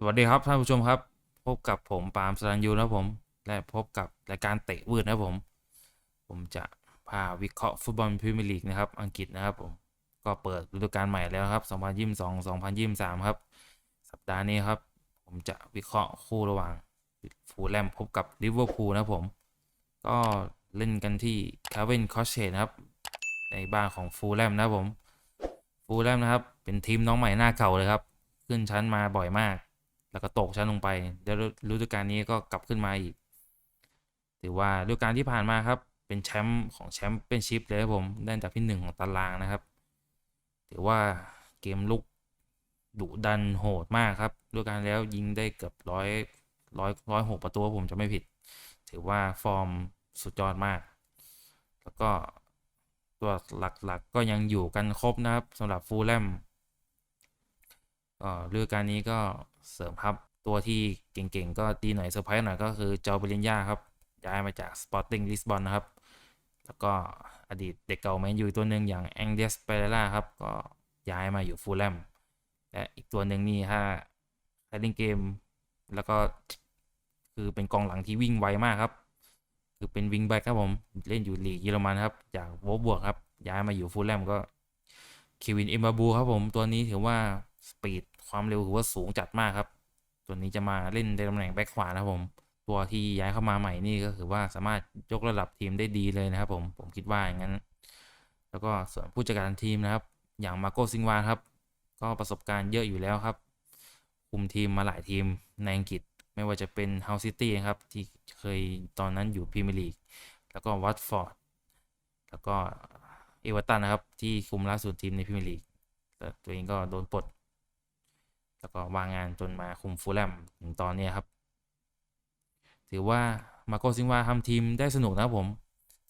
สวัสดีครับท่านผู้ชมครับ พบกับผมปาล์มสรัญยูนะผม และพบกับรายการเตะวืดนะผม ผมจะพาวิเคราะห์ฟุตบอลพรีเมียร์ลีกนะครับ อังกฤษนะครับผม ก็เปิดฤดูกาลใหม่แล้วครับ 2022 2023 ครับ สัปดาห์นี้ครับ ผมจะวิเคราะห์คู่ระหว่างฟูลแลมพบกับลิเวอร์พูลนะผม ก็เล่นกันที่คาเวนคอชเชตนะครับ ในบ้านของฟูลแลมนะผม ฟูลแลมนะครับ เป็นทีมน้องใหม่หน้าเก่าเลยครับ ขึ้นชั้นมาบ่อยมาก แล้วก็ตกชั้นลงไปแล้วฤดูกาลนี้ก็กลับขึ้นมาอีก ถือว่าฤดูกาลที่ผ่านมาครับ เป็นแชมป์ของแชมป์เป็นชิพเลยครับผมได้อันดับที่หนึ่งของตารางนะครับ ถือว่าเกมลุกดุดันโหดมากครับฤดูกาลแล้วยิงได้เกือบร้อยร้อยร้อยหกประตูผมจะไม่ผิด ถือว่าฟอร์มสุดยอดมาก แล้วก็ตัวหลักๆก็ยังอยู่กันครบนะครับสำหรับฟูลแลมก็ฤดูกาลนี้ก็ เสริมทัพตัวที่เก่งๆ ก็ดีหน่อยเซอร์ไพรส์หน่อยก็คือเจ้าเบรินยาครับย้ายมาจากสปอร์ติ้งลิสบอนนะครับ แล้วก็อดีตเด็กเก่าแมนยูตัวหนึ่งอย่างแองเดสเปเรล่าครับ ก็ย้ายมาอยู่ฟูลแลมและอีกตัวหนึ่งนี่ถ้าใครเล่นเกม แล้วก็คือเป็นกองหลังที่วิ่งไวมากครับ คือเป็นวิงแบ็กครับผม เล่นอยู่ลีกเยอรมันครับ จากโวบวกครับ ย้ายมาอยู่ฟูลแลมก็เควินเอมบาบูครับผมตัวนี้ถือว่าสปีด ความเร็วถือว่าสูงจัดมากครับตัวนี้จะมาเล่นในตำแหน่งแบ็คขวานะครับผม ตัวที่ย้ายเข้ามาใหม่นี่ก็คือว่าสามารถยกระดับทีมได้ดีเลยนะครับ ผมผมคิดว่าอย่างนั้น แล้วก็ส่วนผู้จัดการทีมนะครับ อย่างมาโกซิงวาครับ ก็ประสบการณ์เยอะอยู่แล้วครับ คุมทีมมาหลายทีมในอังกฤษไม่ว่าจะเป็นเฮาซิตี้ครับ ที่เคยตอนนั้นอยู่พรีเมียร์ลีกแล้วก็วัตฟอร์ดแล้วก็เอเวอร์ตันนะครับ ที่คุมล่าสุดทีมในพรีเมียร์ลีกแต่ตัวเองก็โดนปลด แล้วก็วางงานจนมาคุมฟูลแลมถึงตอนนี้ครับ ถือว่ามาโกซิงวาทำทีมได้สนุกนะครับผม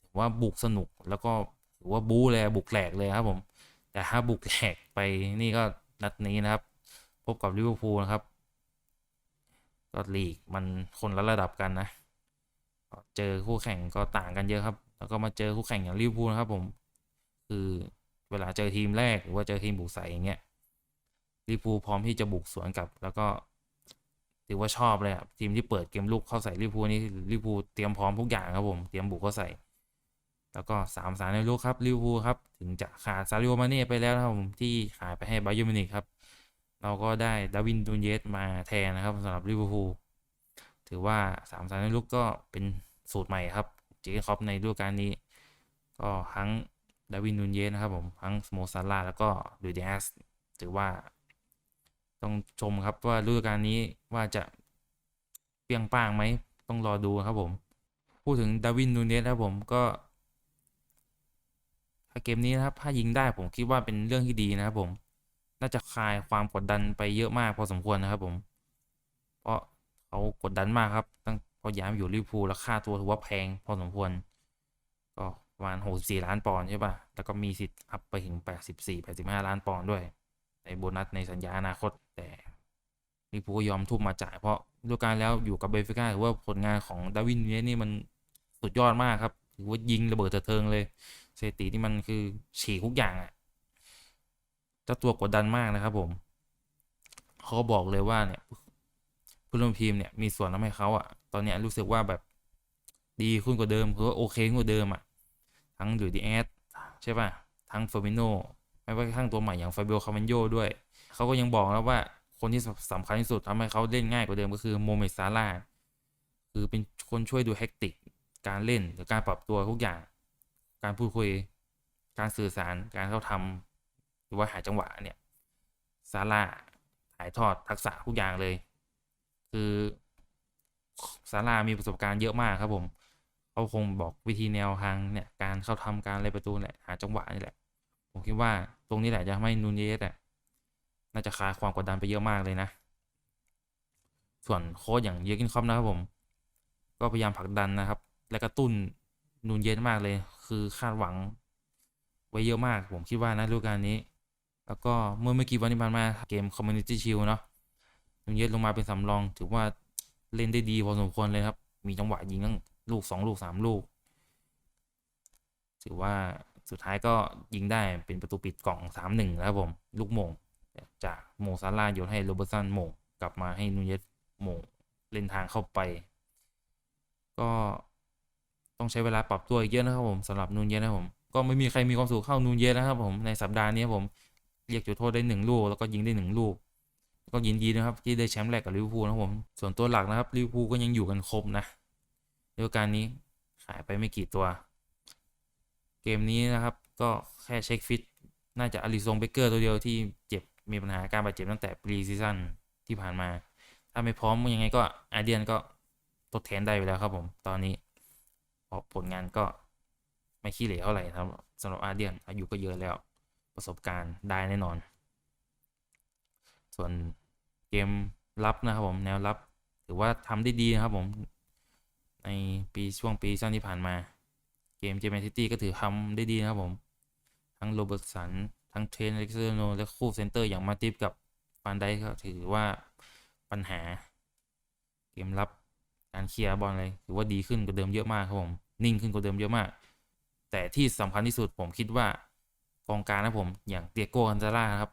ถือว่าบุกสนุกแล้วก็ถือว่าบู๊เลยบุกแหลกเลยครับผม แต่ถ้าบุกแหลกไปนี่ก็นัดนี้นะครับ พบกับลิเวอร์พูลนะครับก็ลีกมันคนละระดับกันนะเจอคู่แข่งก็ต่างกันเยอะครับ แล้วก็มาเจอคู่แข่งอย่างลิเวอร์พูลนะครับผม คือเวลาเจอทีมแรกหรือว่าเจอทีมบุกใสอย่างเงี้ย ลิเวอร์พูพร้อมที่จะบุกสวนกลับ แล้วก็ถือว่าชอบเลยครับทีมที่เปิดเกมลุกเข้าใส่ลิเวอร์พูนี่ลิเวอร์พูเตรียมพร้อมทุกอย่างครับผมเตรียมบุกเข้าใส่ แล้วก็สามสารในลูกครับลิเวอร์พูครับถึงจะขาดซาริโอมาเน่ไปแล้วนะครับผมที่ขายไปให้ไบาเยอร์มินิกครับเราก็ได้ดาวินดูนเยสมาแทนนะครับสำหรับลิเวอร์พูลถือว่าสามสารในลูกก็เป็นสูตรใหม่ครับเจคคอปในฤดูกาลนี้ ก็ทั้งดาวินนูนเยสนะครับผมทั้งสโมซาร่าแล้วก็ดูเดสถือว่า ต้องชมครับว่าฤดูกาลนี้ว่าจะเปรียงป้างไหมต้องรอดูครับผม พูดถึงดาวินนูเนสครับผมก็ถ้าเกมนี้นะครับถ้ายิงได้ผมคิดว่าเป็นเรื่องที่ดีนะครับผม น่าจะคลายความกดดันไปเยอะมากพอสมควรนะครับผม เพราะเขากดดันมากครับ ตั้งพอย้ายมอยู่ลิเวอร์พูลแล้วค่าตัวถือว่าแพงพอสมควร ก็ประมาณ64ล้านปอนด์ใช่ป่ะ แล้วก็มีสิทธิ์อัพไปถึง84 85ล้านปอนด์ด้วย ในโบนัสในสัญญาอนาคต แต่ลิเวอร์พูลก็ยอมทุ่มมาจ่ายเพราะฤดูกาลแล้วอยู่กับเบฟิก้าถือว่าผลงานของดาวินเนสนี่มันสุดยอดมากครับถือว่ายิงระเบิดเถิดเทิงเลยสถิติที่มันคือฉีกทุกอย่างอะเจ้าตัวกดดันมากนะครับผม เขาบอกเลยว่าเนี่ยผู้ร่วมทีมเนี่ยมีส่วนทำให้เขาอะตอนเนี้ยรู้สึกว่าแบบดีขึ้นกว่าเดิมคือว่าโอเคกว่าเดิมอะทั้งดูดีแอสใช่ป่ะ ทั้งเฟอร์มิโน ไม่ว่ากระทั่งตัวใหม่อย่างฟาบิโอคาเมนโยด้วย เขาก็ยังบอกแล้วว่าคนที่สำคัญที่สุดทำให้เขาเล่นง่ายกว่าเดิมก็คือโมเมซาร่าคือเป็นคนช่วยดูแฮกติก การเล่นหรือการปรับตัวทุกอย่าง การพูดคุย การสื่อสาร การเข้าทำหรือว่าหาจังหวะเนี่ยซาร่าถ่ายทอดทักษะทุกอย่างเลย คือซาร่ามีประสบการณ์เยอะมากครับผม เขาคงบอกวิธีแนวทางเนี่ยการเข้าทำการอะไรประตูแหละหาจังหวะนี่แหละ ผมคิดว่าตรงนี้แหละจะทำให้นูนเยสอะน่าจะคลายความกดดันไปเยอะมากเลยนะ ส่วนโค้ชอย่างเยอร์กินคอปนะครับผม ก็พยายามผลักดันนะครับ และกระตุ้นนูนเยสมากเลย คือคาดหวัง ไว้เยอะมาก ผมคิดว่านะฤดูกาลนี้ แล้วก็เมื่อไม่กี่วันที่ผ่านมาเกม Community Shield เนาะนูนเยสลงมาเป็นสำรอง ถือว่าเล่นได้ดีพอสมควรเลยครับ มีจังหวะยิงตั้งลูกสองลูกสามลูก ถือว่า สุดท้ายก็ยิงได้เป็นประตูปิดกล่องสามหนึ่งแล้วผม ลูกโมง จากโมซาร่าโยนให้โรเบอร์สันโมง กลับมาให้นูเยสโมง เล่นทางเข้าไป ก็ต้องใช้เวลาปรับตัวอีกเยอะนะครับผมสำหรับนูนเยสนะครับผม ก็ไม่มีใครมีความสุขเข้านูนเยสนะครับผมในสัปดาห์นี้ผมเรียกจุดโทษได้หนึ่งลูก แล้วก็ยิงได้หนึ่งลูก ก็ยินดีนะครับ ที่ได้แชมป์แรกกับลิเวอร์พูลนะผมส่วนตัวหลักนะครับลิเวอร์พูลก็ยังอยู่กันครบนะฤดูกาลนี้ขายไปไม่กี่ตัว เกมนี้นะครับ ก็แค่เช็คฟิต น่าจะอลิซงเบเกอร์ตัวเดียวที่เจ็บมีปัญหาการบาดเจ็บตั้งแต่ปรีซีซั่นที่ผ่านมา ถ้าไม่พร้อมยังไงก็อาเดียนก็ทดแทนได้ไปแล้วครับผม ตอนนี้เพราะผลงานก็ไม่ขี้เหร่เท่าไหร่ครับสำหรับอาเดียนอายุก็เยอะแล้ว ประสบการณ์ได้แน่นอน ส่วนเกมรับนะครับผมแนวรับถือว่าทำได้ดีนะครับผม ในปีช่วงปีสั้นที่ผ่านมา เกมเจมส์ซิตี้ก็ถือทำได้ดีนะครับผม ทั้งโรเบิร์ตสัน ทั้งเทรนเล็กซ์โนและคู่เซนเตอร์อย่างมาติฟกับฟันไดก็ถือว่าปัญหา เกมรับการเคลียร์บอลอะไรถือว่าดีขึ้นกว่าเดิมเยอะมากครับผม นิ่งขึ้นกว่าเดิมเยอะมาก แต่ที่สำคัญที่สุดผมคิดว่ากองกลารนะผมอย่างเตียโก้คันซาร่าครับ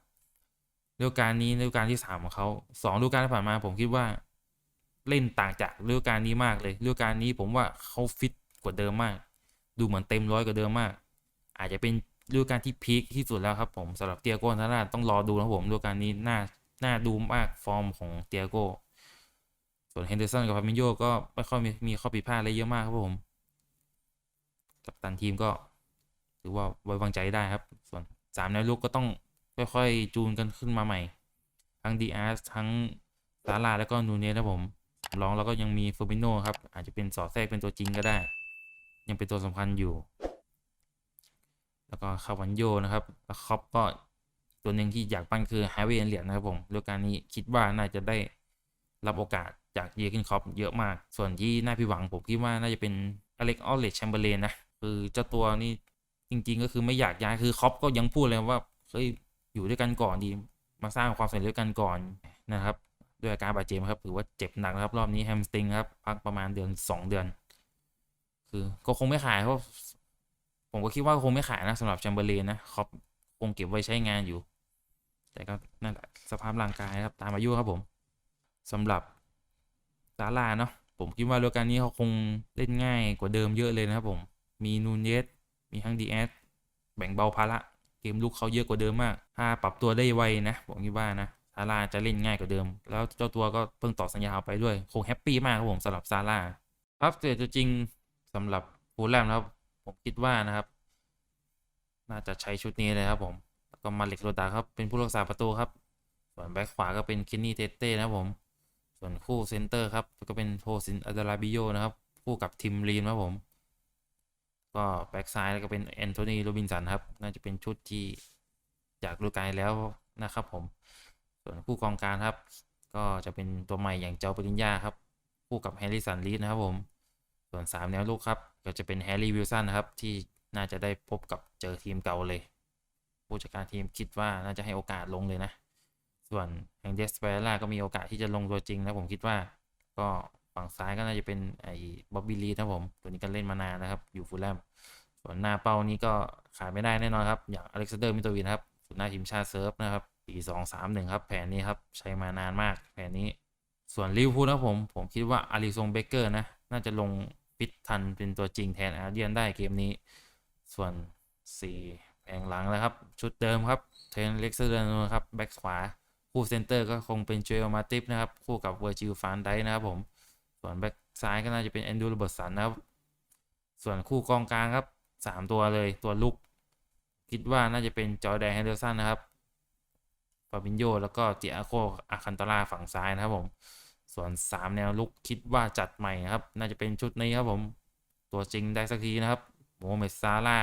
ฤดูกาลนี้ฤดูกาลที่สามของเขาสองฤดูกาลที่ผ่านมาผมคิดว่า เล่นต่างจากฤดูกาลนี้มากเลยฤดูกาลนี้ผมว่าเขาฟิตกว่าเดิมมาก ดูเหมือนเต็มร้อยกว่าเดิมมาก อาจจะเป็นฤดูกาลที่พีคที่สุดแล้วครับผมสำหรับเตียโก้คันซาร่าต้องรอดูนะผมฤดูกาลนี้น่าน่าดูมากฟอร์มของเตียโก้ส่วนเฮนเดอร์สันกับฟามินโยก็ไม่ค่อยมีมีข้อผิดพลาดอะไรเยอะมากครับผม กัปตันทีมก็ถือว่าไว้วางใจได้ครับ ส่วนสามแนวลุกก็ต้องค่อยๆจูนกันขึ้นมาใหม่ ทั้งดีอาร์ทั้งซาร่าแล้วก็นูเนสครับผมลองแล้วก็ยังมีเฟอร์มิโนครับ อาจจะเป็นสอดแทรกเป็นตัวจริงก็ได้ ยังเป็นตัวสำคัญอยู่ แล้วก็คาวันโยนะครับแล้วคอปก็ตัวหนึ่งที่อยากปั้นคือฮาร์เวียนเหรียญนะครับผมฤดูกาลนี้คิดว่าน่าจะได้รับโอกาสจากเยอร์เกนคอปเยอะมาก ส่วนที่น่าผิดหวังผมคิดว่าน่าจะเป็นอเล็กออลเลชแชมเบอร์เลนนะคือเจ้าตัวนี่จริง ๆ ก็คือไม่อยากย้ายคือคอปก็ยังพูดเลยว่าเฮ้ยอยู่ด้วยกันก่อนดีมาสร้างความสำเร็จด้วยกันก่อนนะครับ ด้วยอาการบาดเจ็บครับถือว่าเจ็บหนักนะครับ รอบนี้แฮมสตริงครับพักประมาณเดือนสองเดือน คือก็คงไม่ขายเพราะผมก็คิดว่าคงไม่ขายนะสำหรับแชมเบอร์เลนนะคอปคงเก็บไว้ใช้งานอยู่ แต่ก็นั่นแหละสภาพร่างกายครับตามอายุครับผมสำหรับซาร่าเนาะผมคิดว่าฤดูกาลนี้เขาคงเล่นง่ายกว่าเดิมเยอะเลยนะครับผมมีนูนเยสมีทั้งดีแอสแบ่งเบาภาระเกมลุกเขาเยอะกว่าเดิมมาก ถ้าปรับตัวได้ไวนะผมคิดว่านะซาร่าจะเล่นง่ายกว่าเดิม แล้วเจ้าตัวก็เพิ่งต่อสัญญาไปด้วย คงแฮปปี้มากครับผมสำหรับซาร่าครับเสียตัวจริง สำหรับฟูลแลมนะครับผมคิดว่านะครับ น่าจะใช้ชุดนี้เลยครับผมแล้วก็มาเล็กโรดาครับเป็นผู้รักษาประตูครับ ส่วนแบ็คขวาก็เป็นคินนี่เตเต้นะครับผม ส่วนคู่เซนเตอร์ครับก็เป็นโทซินอัดราบิโยนะครับ คู่กับทิมรีนครับผม ก็แบ็กซ้ายก็เป็นแอนโทนีโรบินสันครับ น่าจะเป็นชุดที่จากฤดูกาลแล้วนะครับผม ส่วนคู่กองกลารครับ ก็จะเป็นตัวใหม่อย่างเจ้าปริญญาครับ คู่กับแฮร์รี่สันลีดนะครับผม ส่วนสามแนวลูกครับก็จะเป็นแฮร์รี่วิลสันนะครับ ที่น่าจะได้พบกับเจอทีมเก่าเลย ผู้จัดการทีมคิดว่าน่าจะให้โอกาสลงเลยนะ ส่วนแฮงเดสเปร่าก็มีโอกาสที่จะลงตัวจริงนะผมคิดว่า ก็ฝั่งซ้ายก็น่าจะเป็นไอ้บ๊อบบี้ลีนะผมตัวนี้ก็เล่นมานานนะครับ อยู่ฟูลแลมส่วนหน้าเป้านี้ก็ขาดไม่ได้แน่นอนครับ อย่างอเล็กซานเดอร์มิโตวินครับส่วนหน้าทีมชาติเซิร์ฟนะครับปีสองสามหนึ่งครับ แผนนี้ครับ ใช้มานานมาก แผนนี้ ส่วนลิวพูนะผม ผมคิดว่าอาริซงเบเกอร์นะ น่าจะลง ฟิตทันเป็นตัวจริงแทนอาร์เดียนได้เกมนี้ ส่วนสี่แผงหลังแล้วครับ ชุดเดิมครับ เทรนเล็กซ์เดอร์นครับ แบ็กขวา คู่เซนเตอร์ก็คงเป็นเจลมาติฟนะครับ คู่กับเวอร์จิลฟานไดนะครับผม ส่วนแบ็กซ้ายก็น่าจะเป็นแอนดูโรเบิร์ตสันนะครับ ส่วนคู่กองกลางครับสามตัวเลยตัวลุก คิดว่าน่าจะเป็นจอร์แดนแฮนเดอร์สันนะครับฟาบินโยแล้วก็เตียโคอาคันตาราฝั่งซ้ายนะครับผม ส่วน 3 แนวลุกคิดว่าจัดใหม่ครับ น่าจะเป็นชุดนี้ครับผม ตัวจริงได้สักทีนะครับโมเมดซาร่า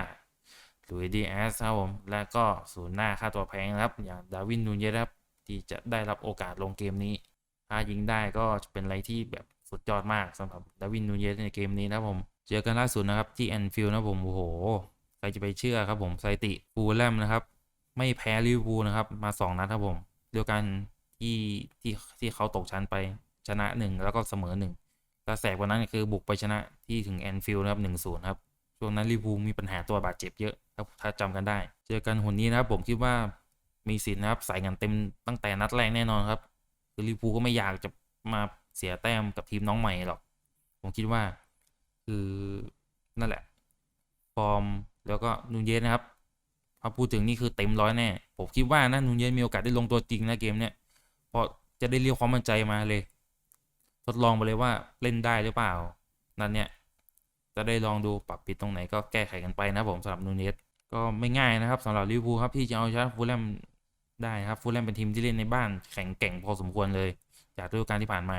หลุยดีแอสครับผม และก็ศูนย์หน้าค่าตัวแพงครับ อย่างดาวินนูเยสครับ ที่จะได้รับโอกาสลงเกมนี้ ถ้ายิงได้ก็จะเป็นอะไรที่แบบสุดยอดมากสำหรับดาวินนูเยสในเกมนี้นะผม เจอกันล่าสุดนะครับที่แอนฟิลด์นะผมโอ้โหใครจะไปเชื่อครับผมสถิติฟูลแลมนะครับ ไม่แพ้ลิเวอร์พูลนะครับมา 2 นัดครับผมเดียวกันที่ที่ที่เขาตกชั้นไป ชนะ1แล้วก็เสมอ1แล้วแสบกว่านั้นคือบุกไปชนะที่ถึงแอนฟิลด์นะครับ1 0ครับช่วงนั้นลิเวอร์พูมีปัญหาตัวบาดเจ็บเยอะครับถ้าจำกันได้ เจอกันหนนี้นะครับผมคิดว่ามีสิทธิ์นะครับใส่กันเต็มตั้งแต่นัดแรกแน่นอนครับ คือลิเวอร์พูก็ไม่อยากจะมาเสียแต้มกับทีมน้องใหม่หรอก ผมคิดว่า คือนั่นแหละ ฟอร์มแล้วก็นูนเยสนะครับพอพูดถึงนี่คือเต็มร้อยแน่ ผมคิดว่านะนูนเยสมีโอกาสได้ลงตัวจริงนะเกมเนี้ยเพราะจะได้เรียกความมั่นใจมาเลย ทดลองไปเลยว่าเล่นได้หรือเปล่า นั่นเนี่ย จะได้ลองดูปรับผิดตรงไหนก็แก้ไขกันไปนะผมสำหรับนูเยสก็ไม่ง่ายนะครับสำหรับลิเวอร์พูลครับที่จะเอาชนะฟูลแลมได้ครับฟูลแลมเป็นทีมที่เล่นในบ้านแข็งแกร่งพอสมควรเลย จากฤดูกาลที่ผ่านมา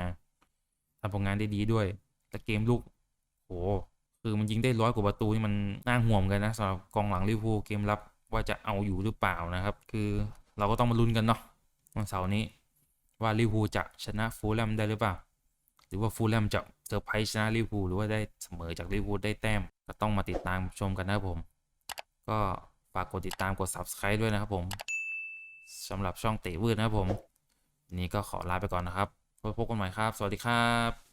ทำผลงานได้ดีด้วย แต่เกมลุกโหคือมันยิงได้ร้อยกว่าประตูนี่มันน่าห่วงกันนะสำหรับกองหลังลิเวอร์พูลเกมรับว่าจะเอาอยู่หรือเปล่านะครับ คือเราก็ต้องมาลุ้นกันเนาะวันเสาร์นี้ว่าลิเวอร์พูลจะชนะฟูลแลมได้หรือเปล่า รือว่าฟูลแลมจะเซอร์ไพรส์ชนะลิเวอร์พูลหรือว่าได้เสมอจากลิเวอร์พูลได้แต้ม ก็ต้องมาติดตามชมกันนะครับผม ก็ฝากกดติดตามกด subscribe ด้วยนะครับผมสำหรับช่องเตะวืดนะครับผม นี่ก็ขอลาไปก่อนนะครับพบกันใหม่ครับ สวัสดีครับ